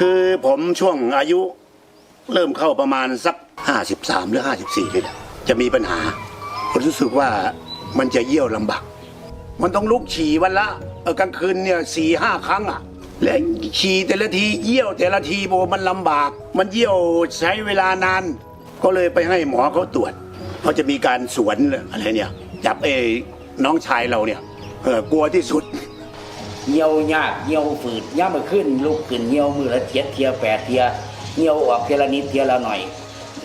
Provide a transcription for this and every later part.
คือผมช่วงอายุเริ่มเข้าประมาณสัก 53 หรือ 54นี่แหละจะมีปัญหาผมรู้สึกว่ามันจะเยี่ยวลำบาก มันต้องลุกฉี่วันละเออกลางคืนเนี่ยสี่ห้าครั้งอะ และฉี่แต่ละทีเยี่ยวแต่ละทีโบมันลำบาก มันเยี่ยวใช้เวลานาน ก็เลยไปให้หมอเขาตรวจเขาจะมีการสวนอะไรเนี่ยจับเอ้น้องชายเราเนี่ยเออกลัวที่สุด เหี่ยวยากเหี่ยวฝืดย่ามาขึ้นลุกขึ้นเหี่ยวมือละเจ็ดเทียแปดเทียเหี่ยวออกเทียละนิดเทียละหน่อย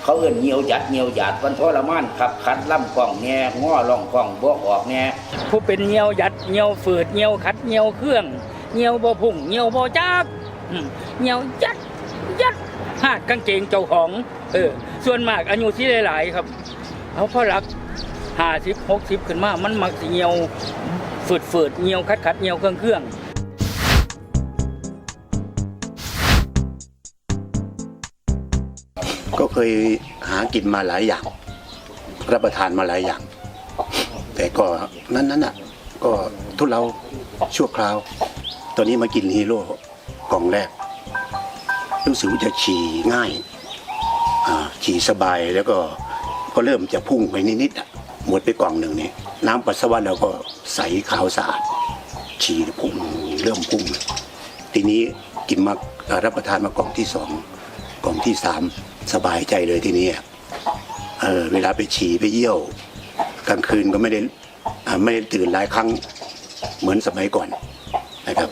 เขาเอิ้นเหี่ยวหยัดเหี่ยวหยาดวันทรมานขับขัดล่ำกล่องแง่ง้อล่องกล่องบวกออกแง่ผู้เป็นเงียวยัดเงียวฝืดเงียวขัดเงียวเครื่องเงียวบ่พุ่งเงียวบ่จักเงียวยัดยัดหาดกางเกงเจ้าของ เออ ส่วนมากอายุที่หลาย ๆ ครับเอาพอรักห้าสิบหกสิบขึ้นมา มันมักเงียวฝืดฝืดเงียวขัดขัดเงียวเครื่องเครื่อง เคยหากินมาหลายอย่าง รับประทานมาหลายอย่าง แต่ก็นั้นนั้นอะ ก็ทุเลาชั่วคราว ตอนนี้มากินฮีโร่กล่องแรก รู้สึกว่าจะฉี่ง่ายฉี่สบายแล้วก็ก็เริ่มจะพุ่งไปนิดๆอะหมดไปกล่องหนึ่งนี่น้ำปัสสาวะเราก็ใสขาวสะอาด ฉี่พุ่งเริ่มพุ่ง ทีนี้กินมารับประทานมากล่องที่สองกล่องที่สาม สบายใจเลยทีนี้เออเวลาไปฉี่ไปเยี่ยว กลางคืนก็ไม่ได้ไม่ได้ตื่นหลายครั้งเหมือนสมัยก่อนนะครับ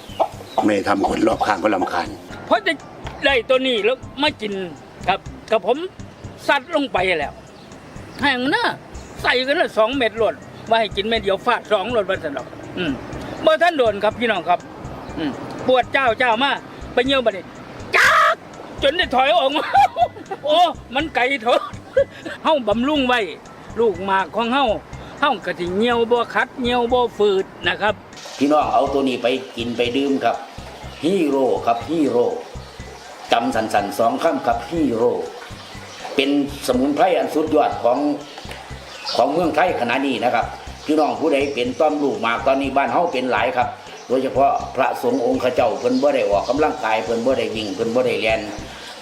ไม่ได้ทำคนรอบข้างก็ลำคาญเพราะจะได้ตัวนี้แล้วมากินครับกับผมซัดลงไปแล้วแห้งนะใส่กันละสองเม็ดหลดว่าให้กินเม็ดเดียวฟาดสองหลดวันสนอกอืมเมื่อท่านโดนครับพี่น้องครับ อืมปวดเจ้าเจ้ามาไปเยี่ยวบัดนี้จักจนได้ถอยออกมา โอ้ มันไกลเถอะเฮาบำรุงไว้ ลูกหมากของเฮาเฮากะสิเหี่ยวบ่คัดเหี่ยวบ่ฝืดนะครับ พี่น้องเอาตัวนี้ไปกินไปดื่มครับฮีโร่ครับฮีโร่จำสันสันๆสองคำครับฮีโร่เป็นสมุนไพรอันสุดยอดของของเมืองไทยขณะนี้นะครับพี่น้องผู้ใดเป็นต้อมลูกหมากตอนนี้บ้านเฮาเป็นหลายครับ โดยเฉพาะพระสงฆ์องค์ข้าเจ้าเพิ่นบ่ได้ออกกำลังกายเพิ่นบ่ได้วิ่งเพิ่นบ่ได้เรียน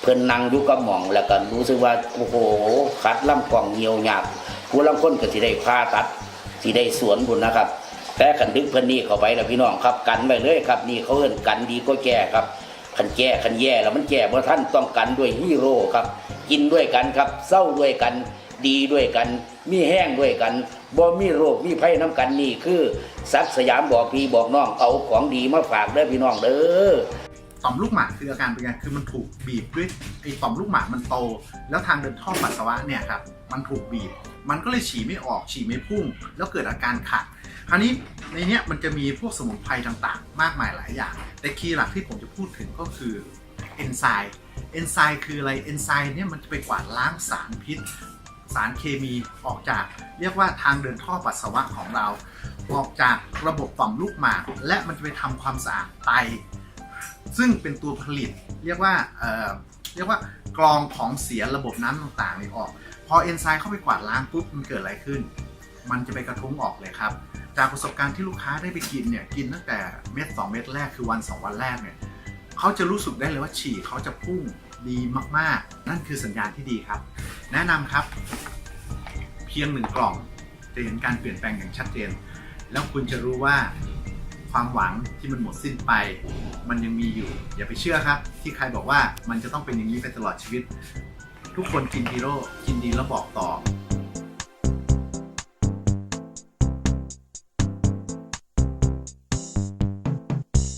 เพิ่นนั่งอยู่กับหม่องแล้วก็รู้สึกว่าโอ้โหขัดลำกล่องเหี่ยวยากผู้ลาคนก็สิได้ผ่าตัดสิได้สวนพุ่นะครับแต่ขันดึกเพิ่นนี่เข้าไปแล้วพี่น้องครับกันไว้เลยครับนี่เขาเอิ้นกันดีก็แก่ครับขันแก่ขันแย่แล้วมันแก่เมื่อท่านต้องกันด้วยฮีโร่ครับ กินด้วยกันครับเศร้าด้วยกันดีด้วยกัน มีแห้งด้วยกันบ่มีโรคมีภัยน้ำกันนี่คือสักสยามบอกพี่บอกน้องเอาของดีมาฝากเด้อพี่น้องเด้อ ต่อมลูกหมากคืออาการเป็นไงคือมันถูกบีบด้วยไอ้ต่อมลูกหมากมันโต แล้วทางเดินท่อปัสสาวะเนี่ยครับมันถูกบีบ มันก็เลยฉี่ไม่ออกฉี่ไม่พุ่ง แล้วเกิดอาการขัดคราวนี้ในเนี้ยมันจะมีพวกสมุนไพรต่างๆ มากมายหลายอย่าง แต่คีย์หลักที่ผมจะพูดถึงก็คือเอนไซม์เอนไซม์คืออะไรเอนไซม์เนี่ยมันจะไปกวาดล้างสารพิษ สารเคมีออกจาก เรียกว่าทางเดินท่อปัสสาวะของเรา ออกจากระบบต่อมลูกหมาก และมันจะไปทำความสะอาดไต ซึ่งเป็นตัวผลิตเรียกว่าเอ่อเรียกว่ากรองของเสียระบบน้ำต่างๆนี่ออก พอเอนไซม์เข้าไปกวาดล้างปุ๊บมันเกิดอะไรขึ้น มันจะไปกระทุ้งออกเลยครับ จากประสบการณ์ที่ลูกค้าได้ไปกินเนี่ยกินตั้งแต่เม็ด2 เม็ดแรกคือวัน 2 วันแรกเนี่ยเขาจะรู้สึกได้เลยว่าฉี่เขาจะพุ่งดีมากๆ นั่นคือสัญญาณที่ดีครับ แนะนำครับ เพียงหนึ่งกล่องจะเห็นการเปลี่ยนแปลงอย่างชัดเจน แล้วคุณจะรู้ว่า ความหวังที่มันหมดสิ้นไป มันยังมีอยู่ อย่าไปเชื่อครับ ที่ใครบอกว่ามันจะต้องเป็นอย่างนี้ไปตลอดชีวิต ทุกคนกินฮีโร่กินดีแล้วบอกต่อ